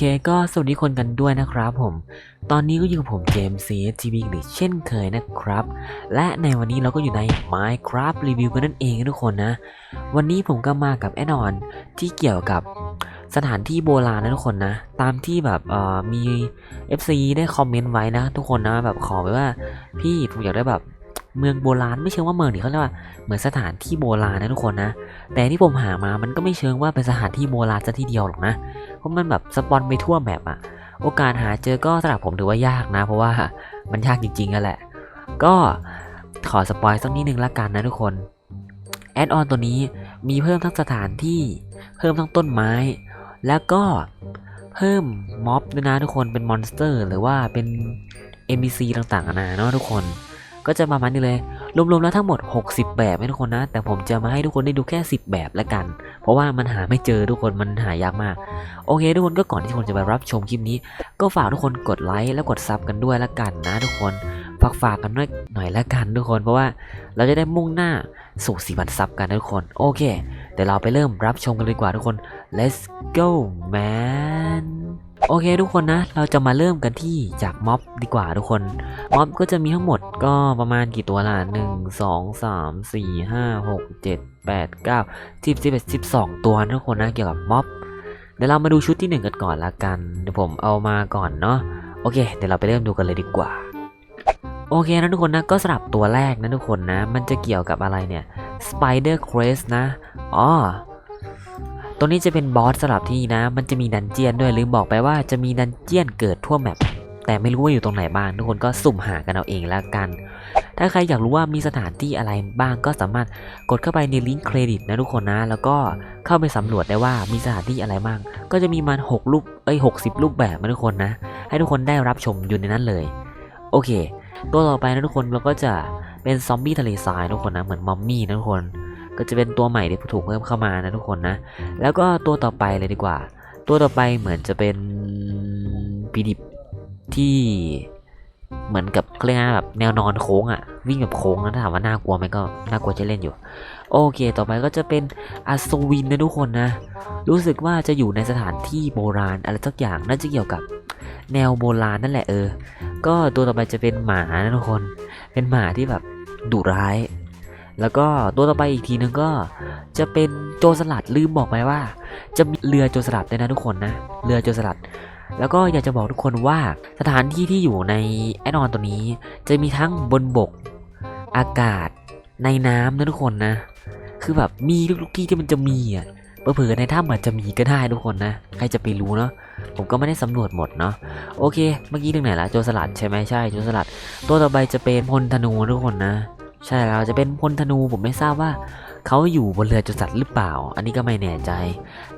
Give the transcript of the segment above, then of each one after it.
เคก็สวัสดีคนกันด้วยนะครับผม ตอนนี้ก็อยู่กับผมเจมส์ CSTV หรือเช่นเคยนะครับ และในวันนี้เราก็อยู่ใน Minecraft Review กันนั่นเองนะทุกคนนะ วันนี้ผมก็มากับแอนนอนที่เกี่ยวกับสถานที่โบราณนะทุกคนนะ ตามที่แบบเอ่อมี FC ได้คอมเมนต์ไว้นะ ทุกคนนะแบบขอไว้ว่า พี่ผมอยากได้แบบ เมืองโบราณไม่เชิงว่าเมืองดิเขาเรียกว่าเหมือนสถานที่โบราณนะทุกคนนะ แต่ที่ผมหามามันก็ไม่เชิงว่าเป็นสถานที่โบราณซะทีเดียวหรอกนะ เพราะมันแบบสปอนไปทั่วแมปอะโอกาสหาเจอก็สำหรับผมถือว่ายากนะ เพราะว่ามันยากจริงๆนั่นแหละ ก็ขอสปอยสักนิดนึงละกันนะทุกคนแอดออนตัวนี้มีเพิ่มทั้งสถานที่ เพิ่มทั้งต้นไม้ แล้วก็เพิ่มม็อบด้วยนะทุกคนเป็นมอนสเตอร์ หรือว่าเป็น NPC ต่างๆนานาเนาะทุกคน ก็จะประมาณนี้เลย รวมๆแล้วทั้งหมด 60 แบบให้ทุกคนนะ แต่ผมจะมาให้ทุกคนได้ดูแค่ 10 แบบละกัน เพราะว่ามันหาไม่เจอทุกคนมันหายากมาก โอเค ทุกคนก็ก่อนที่ทุกคนจะไปรับชมคลิปนี้ ก็ฝากทุกคนกดไลค์และกดซับกันด้วยละกันนะ ทุกคนฝากฝากกันด้วยหน่อยละกันทุกคน เพราะว่าเราจะได้มุ่งหน้าสู่สี่พันซับกันทุกคน โอเคเดี๋ยวเราไปเริ่มรับชมกันเลยดีกว่าทุกคน let's go man โอเคทุกคนนะ เราจะมาเริ่มกันที่จากม็อบดีกว่าทุกคน ม็อบก็จะมีทั้งหมดก็ประมาณกี่ตัวล่ะหนึ่งสองสามสี่ห้าหกเจ็ดแปดเก้าสิบสิบเอ็ดสิบสองตัวนะทุกคนนะเกี่ยวกับม็อบเดี๋ยวเรามาดูชุดที่หนึ่งกันก่อนละกันเดี๋ยวผมเอามาก่อนเนาะโอเค เดี๋ยวเราไปเริ่มดูกันเลยดีกว่า โอเคนะทุกคนนะก็สำหรับตัวแรกนะทุกคนนะ มันจะเกี่ยวกับอะไรเนี่ย Spider Crest นะอ๋อ ตัวนี้จะเป็นบอสสำหรับที่นะ มันจะมีดันเจียนด้วยลืมบอกไปว่าจะมีดันเจียนเกิดทั่วแมปแต่ไม่รู้ว่าอยู่ตรงไหนบ้างทุกคนก็สุ่มหากันเอาเองแล้วกัน ถ้าใครอยากรู้ว่ามีสถานที่อะไรบ้างก็สามารถกดเข้าไปในลิงก์เครดิตนะทุกคนนะ แล้วก็เข้าไปสำรวจได้ว่ามีสถานที่อะไรบ้าง ก็จะมีมัน6รูปเอ้ย60 รูปแบบนะทุกคนนะ ให้ทุกคนได้รับชมอยู่ในนั้นเลย โอเค ตัวต่อไปนะทุกคนเราก็จะเป็นซอมบี้ทะเลทรายทุกคนนะเหมือนมอมมี่นะทุกคน ก็จะเป็นตัวใหม่ที่ถูกเพิ่มเข้ามานะทุกคนนะ แล้วก็ตัวต่อไปเลยดีกว่า ตัวต่อไปเหมือนจะเป็นปีดิบที่เหมือนกับเรียกว่าแบบแนวนอนโค้งอะวิ่งแบบโค้งนะถ้าถามว่าน่ากลัวไหมก็น่ากลัวจะเล่นอยู่ โอเค ต่อไปก็จะเป็นอัศวินนะทุกคนนะ รู้สึกว่าจะอยู่ในสถานที่โบราณอะไรสักอย่างน่าจะเกี่ยวกับแนวโบราณนั่นแหละเออ ก็ตัวต่อไปจะเป็นหมานะทุกคน เป็นหมาที่แบบดุร้าย แล้วก็ตัวต่อไปอีกทีนึงก็จะเป็นโจรสลัดลืมบอกไปว่า จะมีเรือโจรสลัดด้วยนะทุกคนนะเรือโจรสลัด แล้วก็อยากจะบอกทุกคนว่าสถานที่ที่อยู่ในแอนนอนตัวนี้ จะมีทั้งบนบก อากาศในน้ำนะทุกคนนะ คือแบบมีทุกที่ที่มันจะมีอะเผื่อในถ้ำอาจจะมีก็ได้ทุกคนนะ ใครจะไปรู้เนาะ ผมก็ไม่ได้สำรวจหมดเนาะ โอเค เมื่อกี้ถึงไหนละโจรสลัดใช่ไหมใช่โจรสลัด ตัวต่อไปจะเป็นพลธนูทุกคนนะ ใช่แล้วจะเป็นพลธนูผมไม่ทราบว่าเขาอยู่บนเรือจดสัตว์หรือเปล่า อันนี้ก็ไม่แน่ใจ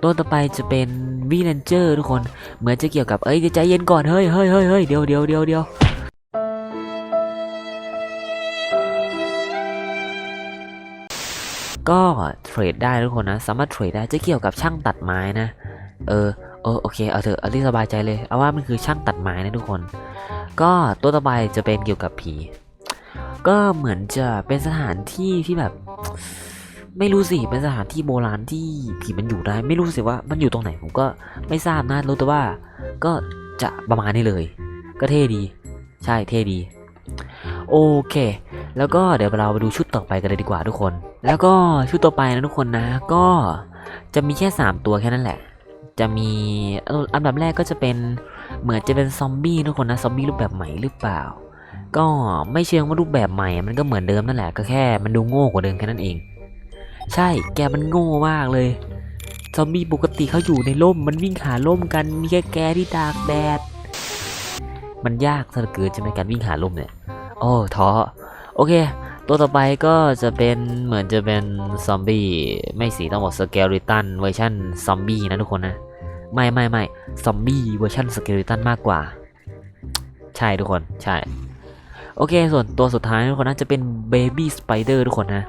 ตัวต่อไปจะเป็นวีเลนเจอร์ทุกคน เหมือนจะเกี่ยวกับเอ้ยใจเย็นก่อน เฮ้ยเฮ้ยเฮ้ยเฮ้ยเดี๋ยวเดี๋ยวเดี๋ยวเดี๋ยวก็เทรดได้ทุกคนนะ สามารถเทรดได้จะเกี่ยวกับช่างตัดไม้นะ เออเออโอเคเอาเถอะเอาที่สบายใจเลย เอาว่ามันคือช่างตัดไม้นะทุกคน ก็ตัวต่อไปจะเป็นเกี่ยวกับผี ก็เหมือนจะเป็นสถานที่ที่แบบ ไม่รู้สิเป็นสถานที่โบราณที่ผีมันอยู่ได้ ไม่รู้สิว่ามันอยู่ตรงไหนผมก็ไม่ทราบนะรู้แต่ว่าก็จะประมาณนี้เลย ก็เท่ดี ใช่เท่ดี โอเค แล้วก็เดี๋ยวเราไปดูชุดต่อไปกันเลยดีกว่าทุกคน แล้วก็ชุดต่อไปนะทุกคนนะ ก็จะมีแค่ 3 ตัวแค่นั้นแหละ จะมีอันดับแรกก็จะเป็นเหมือนจะเป็นซอมบี้ทุกคนนะซอมบี้รูปแบบใหม่หรือเปล่า ก็ไม่เชิงว่ารูปแบบใหม่มันก็เหมือนเดิมนั่นแหละก็แค่ มันดูโง่กว่าเดิมแค่นั้นเอง ใช่แกมันโง่มากเลยซอมบี้ปกติเขาอยู่ในร่ม มันวิ่งหาร่มกันมีแค่แกที่ตากแดดมันยากซะเหลือเกินใช่ไหมการวิ่งหาร่มเนี่ยโอ้ท้อโอเค ตัวต่อไปก็จะเป็นเหมือนจะเป็นซอมบี้ไม่สิต้องบอกสเกลิตันเวอร์ชันซอมบี้นะทุกคนนะไม่ไม่ไม่ซอมบี้เวอร์ชันสเกลิตันมากกว่า ใช่ทุกคนใช่ โอเค ส่วนตัวสุดท้ายทุกคนนะจะเป็นเบบี้สไปเดอร์ทุกคนนะ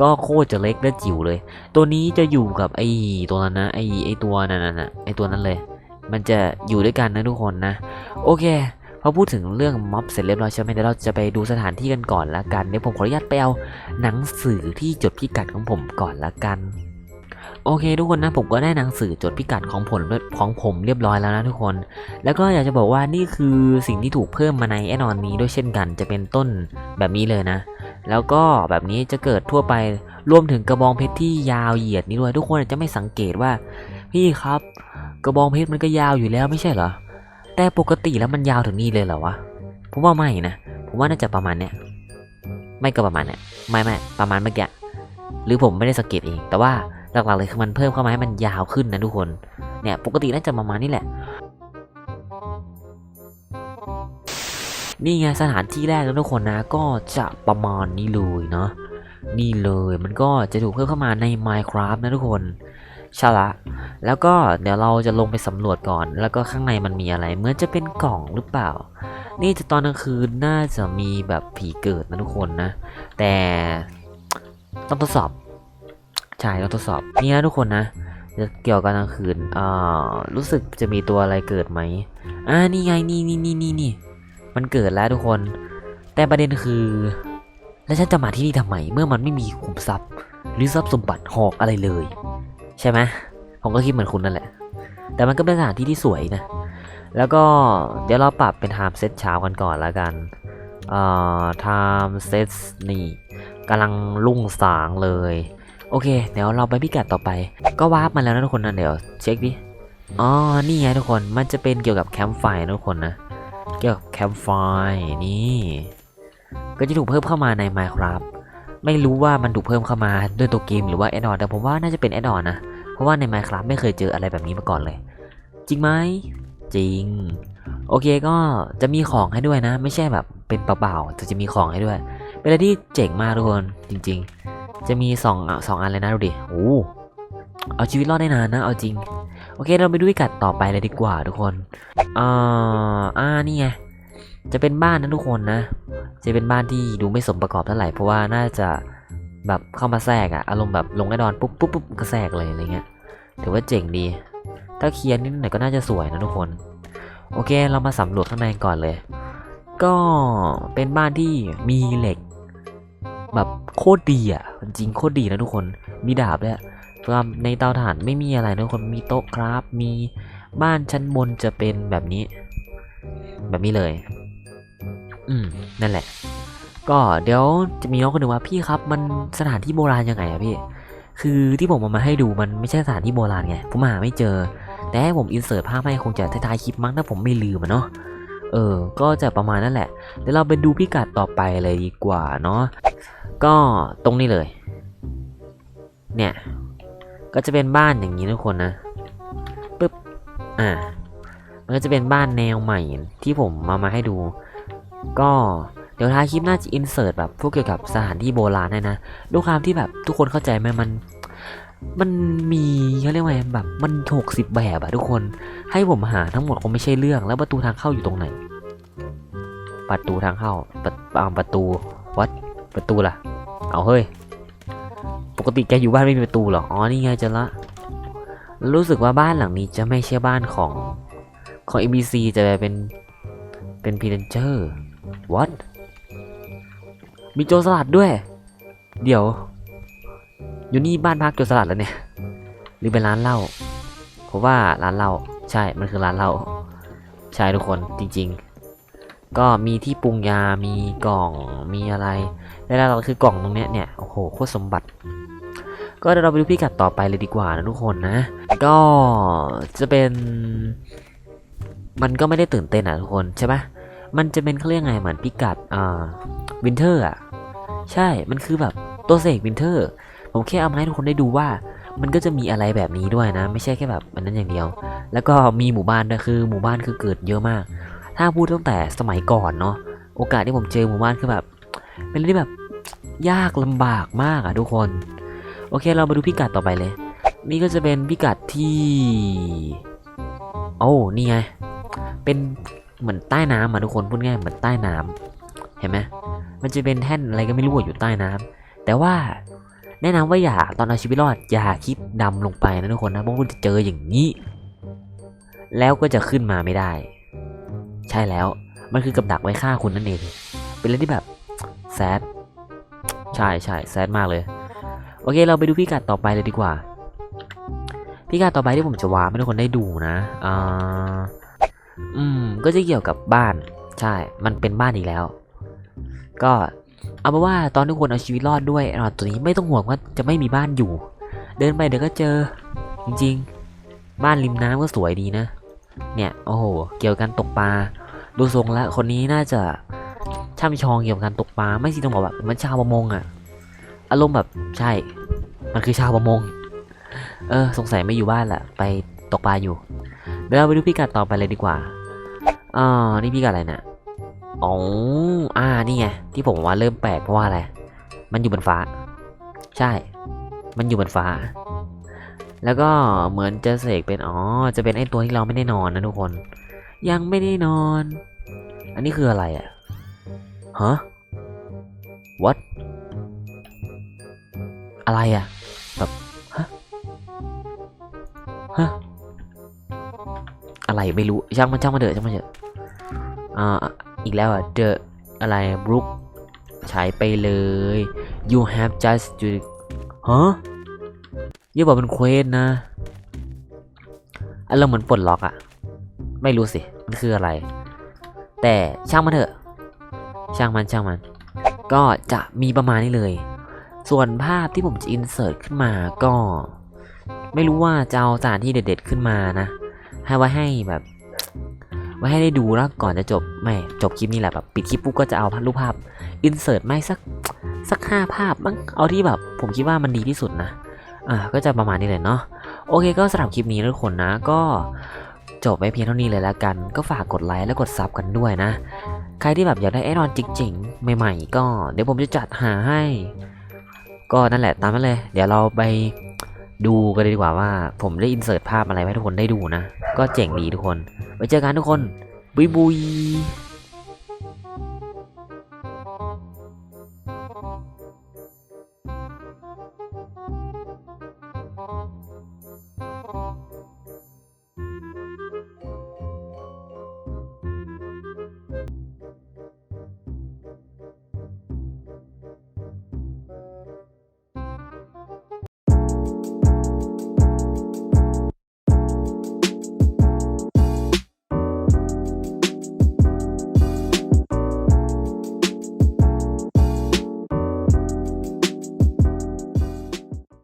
ก็โคตรจะเล็กและจิ๋วเลย ตัวนี้จะอยู่กับไอ้ตัวนั้นนะไอ้ไอ้ตัวนั้นนะไอ้ตัวนั้นเลย มันจะอยู่ด้วยกันนะทุกคนนะ โอเคพอพูดถึงเรื่องม็อบเสร็จเรียบร้อยใช่ไหมเดี๋ยวเราจะไปดูสถานที่กันก่อนละกันเดี๋ยวผมขออนุญาตไปเอาหนังสือที่จดพิกัดของผมก่อนละกัน โอเคทุกคนนะผมก็ได้หนังสือจดพิกัดของผมของผมเรียบร้อยแล้วนะทุกคน แล้วก็อยากจะบอกว่านี่คือสิ่งที่ถูกเพิ่มมาในแอนอนนี้ด้วยเช่นกัน จะเป็นต้นแบบนี้เลยนะ แล้วก็แบบนี้จะเกิดทั่วไปรวมถึงกระบองเพชรที่ยาวเหยียดนี้ด้วยทุกคนอาจจะไม่สังเกตว่า พี่ครับ กระบองเพชรมันก็ยาวอยู่แล้วไม่ใช่เหรอแต่ปกติแล้วมันยาวถึงนี่เลยเหรอวะผมว่าไม่นะผมว่าน่าจะประมาณเนี้ยไม่ก็ประมาณเนี้ยไม่ไม่ประมาณเมื่อกี้หรือผมไม่ได้สังเกตเองแต่ว่า หลักๆเลยคือมันเพิ่มเข้ามาให้มันยาวขึ้นนะทุกคน เนี่ยปกติน่าจะประมาณนี้แหละ นี่ไงสถานที่แรกแล้วทุกคนนะ ก็จะประมาณนี้เลยเนาะ นี่เลยมันก็จะถูกเพิ่มเข้ามาใน Minecraft นะทุกคนใช่ละแล้วก็เดี๋ยวเราจะลงไปสำรวจก่อน แล้วก็ข้างในมันมีอะไร เหมือนจะเป็นกล่องหรือเปล่า นี่จะตอนกลางคืนน่าจะมีแบบผีเกิดนะทุกคนนะ แต่ต้องทดสอบ ใช่ต้องทดสอบนี่นะทุกคนนะเกี่ยวกับกลางคืนอ่ารู้สึกจะมีตัวอะไรเกิดไหมอ่านี่ไงนี่นี่นี่นี่นี่มันเกิดแล้วทุกคน แต่ประเด็นคือ แล้วฉันจะมาที่นี่ทำไม เมื่อมันไม่มีขุมทรัพย์ หรือทรัพย์สมบัติหอกอะไรเลย ใช่ไหมผมก็คิดเหมือนคุณนั่นแหละ แต่มันก็เป็นสถานที่ที่สวยนะ แล้วก็เดี๋ยวเราปรับเป็น time set เช้ากันก่อนละกันเอ่อ time set นี่กำลังรุ่งสางเลย โอเค เดี๋ยวเราไปพิกัดต่อไป ก็วาร์ปมาแล้วนะทุกคนนะเดี๋ยวเช็คดิ อ๋อ นี่ไงทุกคน มันจะเป็นเกี่ยวกับแคมป์ไฟนะทุกคนนะ เกี่ยวกับแคมป์ไฟนี่ ก็จะถูกเพิ่มเข้ามาใน Minecraft ไม่รู้ว่ามันถูกเพิ่มเข้ามาด้วยตัวเกมหรือว่าแอดออนแต่ผมว่าน่าจะเป็นแอดออนนะ เพราะว่าใน Minecraft ไม่เคยเจออะไรแบบนี้มาก่อนเลย จริงไหม จริง โอเคก็จะมีของให้ด้วยนะ ไม่ใช่แบบเป็นเปล่าๆแต่จะมีของให้ด้วย เป็นอะไรที่เจ๋งมากทุกคนจริง ๆ จะมีสองอะสองอันเลยนะดูดิโอ้เอาชีวิตรอดได้นานนะ เอาจริง โอเค เราไปดูพิกัดต่อไปเลยดีกว่าทุกคนอ่าอ่านี่ไงจะเป็นบ้านนะทุกคนนะ จะเป็นบ้านที่ดูไม่สมประกอบเท่าไหร่เพราะว่าน่าจะแบบเข้ามาแทรกอะอารมณ์แบบลงไอดอนปุ๊บปุ๊บปุ๊บก็แทรกเลยอะไรเงี้ยถือว่าเจ๋งดี ถ้าเคลียร์นิดหน่อยก็น่าจะสวยนะทุกคน โอเค เรามาสำรวจข้างในก่อนเลย ก็เป็นบ้านที่มีเหล็ก แบบโคตรดีอะ จริงโคตรดีนะทุกคน มีดาบด้วยส่วนในเตาถ่านไม่มีอะไรนะทุกคน มีโต๊ะครับ มีบ้านชั้นบนจะเป็นแบบนี้ แบบนี้เลย อืม นั่นแหละ ก็เดี๋ยวจะมีน้องคนหนึ่งว่าพี่ครับ มันสถานที่โบราณยังไงอะพี่ คือที่ผมเอามาให้ดูมันไม่ใช่สถานที่โบราณไง ผมหาไม่เจอ แต่ผมอินเสิร์ตภาพให้คงจะท้ายๆคลิปมั้งถ้าผมไม่ลืมอะเนาะเออ ก็จะประมาณนั่นแหละ เดี๋ยวเราไปดูพิกัดต่อไปเลยดีกว่าเนาะ ก็ตรงนี้เลย เนี่ย ก็จะเป็นบ้านอย่างนี้ทุกคนนะปึ๊บอ่ามันก็จะเป็นบ้านแนวใหม่ที่ผมมามาให้ดู ก็เดี๋ยวท้ายคลิปน่าจะอินเสิร์ตแบบพวกเกี่ยวกับสถานที่โบราณให้นะด้วยความที่แบบทุกคนเข้าใจไหมมัน มันมีเขาเรียกว่าแบบมันหกสิบแบบอะทุกคน ให้ผมหาทั้งหมดคงไม่ใช่เรื่อง แล้วประตูทางเข้าอยู่ตรงไหน ประตูทางเข้าประอ่าประตูวัด ประตูล่ะ เอาเฮ้ย ปกติแกอยู่บ้านไม่มีประตูหรออ๋อนี่ไงจอละ รู้สึกว่าบ้านหลังนี้จะไม่ใช่บ้านของของ ABC จะเป็นเป็นพีเดนเจอร์ what มีโจรสลัดด้วย เดี๋ยว อยู่นี่บ้านพักโจรสลัดแล้วเนี่ย หรือเป็นร้านเหล้าผมว่าร้านเหล้าใช่ มันคือร้านเหล้าใช่ทุกคนจริง ๆ ก็มีที่ปรุงยา มีกล่อง มีอะไรและแล้วเราคือกล่องตรงเนี้ยเนี่ย โอ้โห โคตรสมบัติ ก็เดี๋ยวเราไปดูพิกัดต่อไปเลยดีกว่านะทุกคนนะ ก็จะเป็น มันก็ไม่ได้ตื่นเต้นอะทุกคนใช่ปะมันจะเป็นเขาเรียกไงเหมือนพิกัดอ่าวินเทอร์อะ ใช่ มันคือแบบตัวเสกวินเทอร์ ผมแค่เอามาให้ทุกคนได้ดูว่ามันก็จะมีอะไรแบบนี้ด้วยนะ ไม่ใช่แค่แบบอันนั้นอย่างเดียว แล้วก็มีหมู่บ้านด้วยคือหมู่บ้านคือเกิดเยอะมาก ถ้าพูดตั้งแต่สมัยก่อนเนาะโอกาสที่ผมเจอหมู่บ้านคือแบบ เป็นเรื่องที่แบบยากลำบากมากอะทุกคน โอเคเรามาดูพิกัดต่อไปเลย นี่ก็จะเป็นพิกัดที่โอ้นี่ไงเป็นเหมือนใต้น้ำอะทุกคนพูดง่ายเหมือนใต้น้ำเห็นไหมมันจะเป็นแท่นอะไรก็ไม่รู้อยู่ใต้น้ำแต่ว่าแนะนำว่าอย่าตอนเอาชีวิตรอดอย่าคิดดำลงไปนะทุกคนนะเพราะคุณจะเจออย่างนี้ แล้วก็จะขึ้นมาไม่ได้ ใช่แล้ว มันคือกับดักไว้ฆ่าคุณนั่นเอง เป็นเรื่องที่แบบแซดใช่ใช่แซดมากเลย โอเค เราไปดูพิกัดต่อไปเลยดีกว่า พิกัดต่อไปที่ผมจะวางให้ทุกคนได้ดูนะอ่าอืม ก็จะเกี่ยวกับบ้าน ใช่ มันเป็นบ้านอีกแล้ว ก็เอาเป็นว่าตอนทุกคนเอาชีวิตรอดด้วยนอนตัวนี้ไม่ต้องห่วงว่าจะไม่มีบ้านอยู่ เดินไปเดี๋ยวก็เจอ จริง ๆ บ้านริมน้ำก็สวยดีนะ เนี่ยโอ้โหเกี่ยวกับการตกปลาดูทรงแล้วคนนี้น่าจะช่ำชองเกี่ยวกับการตกปลาไม่สิต้องบอกแบบมันชาวประมงอะอารมณ์แบบใช่ มันคือชาวประมง เออ สงสัยไม่อยู่บ้านแหละไปตกปลาอยู่ เดี๋ยวเราไปดูพิกัดต่อไปเลยดีกว่าอ่านี่พิกัดอะไรนะอ๋ออ่านี่ไงที่ผมว่าเริ่มแปลกเพราะว่าอะไร มันอยู่บนฟ้า ใช่ มันอยู่บนฟ้า แล้วก็เหมือนจะเสกเป็นอ๋อจะเป็นไอ้ตัวที่เราไม่ได้นอนนะทุกคน ยังไม่ได้นอน อันนี้คืออะไรอะ่ะฮะ what อะไรอะ่ะแบบฮะฮะอะไรไม่รู้ช่างมันช่างมันเถอะช่างมันเถอะอ่าอีกแล้วอะ the อะไรบรุกใช้ไปเลย you have just to ฮะ อย่าบอกเป็นเควสนะอารมณ์เหมือนปลดล็อกอะไม่รู้สิ มันคืออะไร แต่ช่างมันเถอะ ช่างมันช่างมัน ก็จะมีประมาณนี้เลย ส่วนภาพที่ผมจะอินเสิร์ตขึ้นมาก็ ไม่รู้ว่าจะเอาสถานที่เด็ด ๆขึ้นมานะ ให้ไว้ให้แบบ ไว้ให้ได้ดูแล้วก่อนจะจบไม่จบคลิปนี้แหละแบบปิดคลิปปุ๊บก็จะเอาภาพรูปภาพอินเสิร์ตไม่สักสักห้าภาพมั้งเอาที่แบบ ผมคิดว่ามันดีที่สุดนะ อ่าก็จะประมาณนี้เลยเนาะโอเคก็สำหรับคลิปนี้ทุกคนนะก็จบไว้เพียงเท่านี้เลยแล้วกัน ก็ฝากกดไลค์และกดซับกันด้วยนะ ใครที่แบบอยากได้แอดออนจริงๆ ใหม่ๆ ก็เดี๋ยวผมจะจัดหาให้ ก็นั่นแหละตามนั้นเลย เดี๋ยวเราไปดูกันเลยดีกว่าว่า ผมได้อินเสิร์ตภาพอะไรให้ทุกคนได้ดูนะ ก็เจ๋งดีทุกคน ไว้เจอกันทุกคนบุยบุย